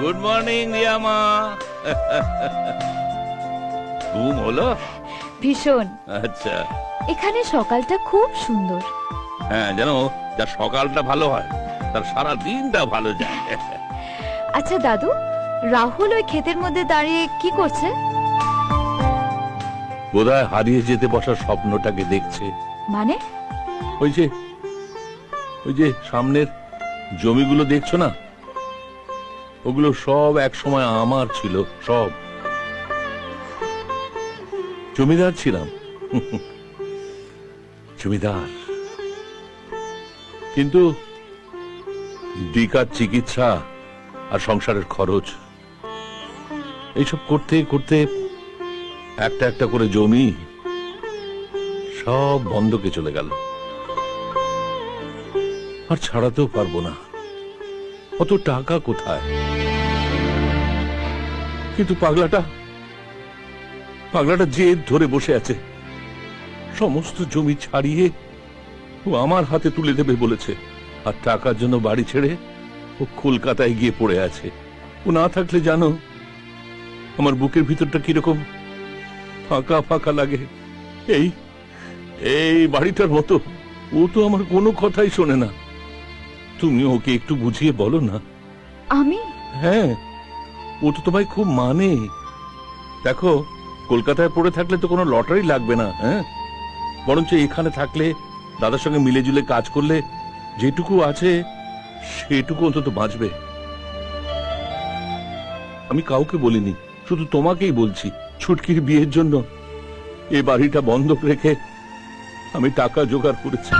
Good morning রিয়ামা ঘুম হলো ভীষণ। আচ্ছা। এখানে সকালটা খুব সুন্দর। হ্যাঁ জানো যার সকালটা ভালো হয় তার সারা দিনটা ভালো যায়। আচ্ছা দাদু রাহুল ওই ক্ষেতের মধ্যে দাঁড়িয়ে কি করছে? বোধহয় হারিয়ে যেতে বসার স্বপ্নটাকে দেখছে। মানে? ওই যে ওই যে সামনের জমিগুলো দেখছ না? ওগুলো সব এক সময় আমার ছিল, সব। জমিদার ছিলাম। জমিদার। কিন্তু ডিকার চিকিৎসা আর সংসারের খরচ, এইসব করতে করতে একটা একটা করে জমি সব বন্ধকে চলে গেল। আর ছাড়াতেও পারব না। অত টাকা কোথায়? কিন্তু পাগলাটা পাগলাটা জেদ ধরে বসে আছে। সমস্ত জমি ছাড়িয়ে ও আমার হাতে তুলে দেবে বলেছে। আর টাকার জন্য বাড়ি ছেড়ে ও কলকাতায় গিয়ে পড়ে আছে। ও না থাকলে জানো আমার বুকের ভিতরটা কীরকম ফাঁকা ফাঁকা লাগে। এই এই বাড়িটার মতো ও তো আমার কোনো কথাই শোনে না। তুমি ওকে একটু বুঝিয়ে বলো না। আমি? হ্যাঁ। ও তো তোমায় খুব মানে। দেখো, কলকাতায় পড়ে থাকলে তো কোনো লটারি লাগবে না হ্যাঁ? বরঞ্চ এখানে থাকলে, দাদার সঙ্গে মিলে জুলে কাজ করলে যেটুকু আছে, সেটুকু অন্তত বাঁচবে। আমি কাউকে বলিনি, শুধু তোমাকেই বলছি ছুটকির বিয়ের জন্য। এ বাড়িটা বন্ধক রেখে আমি টাকা জোগাড় করেছি।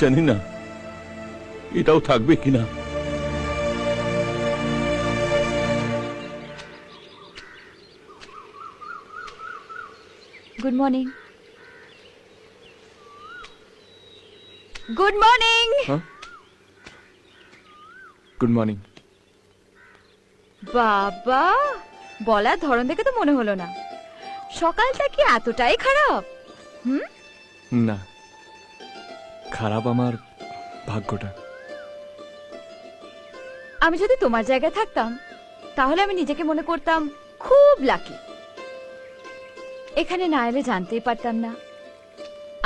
জানি না, এটাও থাকবে কিনা। Good morning good morning good morning বাবা বলার ধরন দেখে তো মনে হলো না। সকালটা কি এতটাই খারাপ? হুম? না। খারাপ আমার ভাগ্যটা। আমি যদি তোমার জায়গায় থাকতাম তাহলে আমি নিজেকে মনে করতাম খুব লাকি এখানে না এলে জানতেই পারতাম না।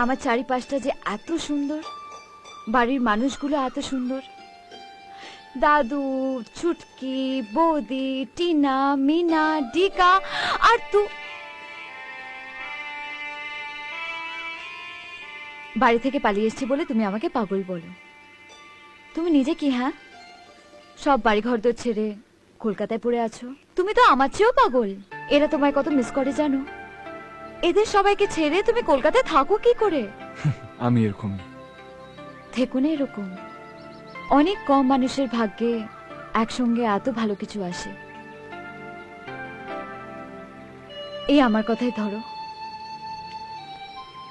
আমার চারিপাশটা যে এত সুন্দর, বাড়ির মানুষগুলো এত সুন্দর। দাদু, ছুটকি, বৌদি, টিনা, মিনা, ডিকা, আর তু। বাড়ি থেকে পালিয়ে এসেছি বলে তুমি আমাকে পাগল বলো। তুমি নিজে কি হ্যাঁ? সব বাড়ি ঘরদোর ছেড়ে কলকাতায় পড়ে আছো। তুমি তো আমার চেয়েও পাগল। এরা তোমায় কত মিস করে জানো? এদের সবাইকে ছেড়ে তুমি কলকাতায় থাকো কি করে? আমি এরকম থেকো না এরকম। অনেক কম মানুষের ভাগ্যে একসঙ্গে এত ভালো কিছু আসে। এই আমার কথাই ধরো।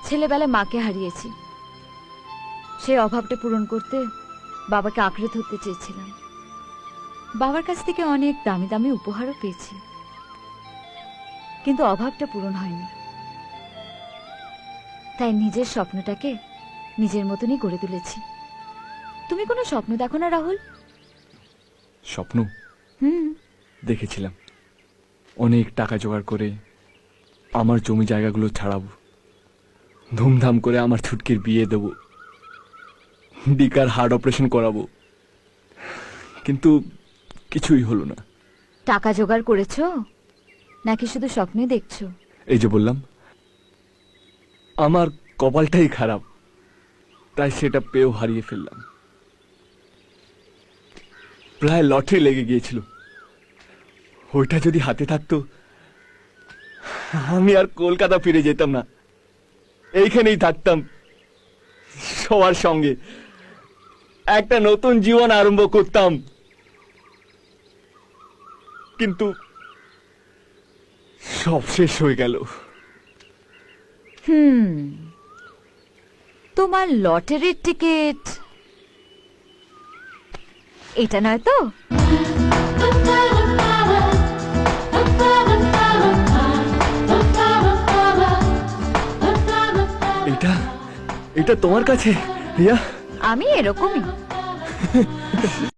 ছেলেবেলা মাকে হারিয়েছি। সেই অভাবটা পূরণ করতে বাবাকে আঁকড়ে ধরতে চেয়েছিলাম। বাবার কাছ থেকে অনেক দামি দামি উপহারও পেয়েছি। কিন্তু অভাবটা পূরণ হয়নি। তাই নিজের স্বপ্নটাকে নিজের মতনই গড়ে তুলেছি। তুমি কোনো স্বপ্ন দেখো না রাহুল? স্বপ্ন? হুম। দেখেছিলাম। অনেক টাকা জোগাড় করে আমার জমি জায়গাগুলো ছাড়াবো। ধুমধাম করে আমার ছুটকির বিয়ে দেব। ডিকার হার্ট অপারেশন করাবো। কিন্তু কিছুই হলো না। টাকা জোগাড় করেছ? নাকি শুধু স্বপ্নই দেখছ? এই যে বললাম আমার কপালটাই খারাপ, তাই সেটা পেয়েও হারিয়ে ফেললাম। প্রায় লটারি লেগে গিয়েছিল। ওইটা যদি হাতে থাকতো, আমি আর কলকাতা ফিরে যেতাম না। এইখানেই থাকতাম, সবার সঙ্গে। একটা নতুন জীবন আরম্ভ করতাম। কিন্তু সব শেষ হয়ে গেল। হুম। তোমার লটারির টিকিট। এটা নয় তো? এটা এটা তোমার কাছে রিয়া। আমি এরকমই।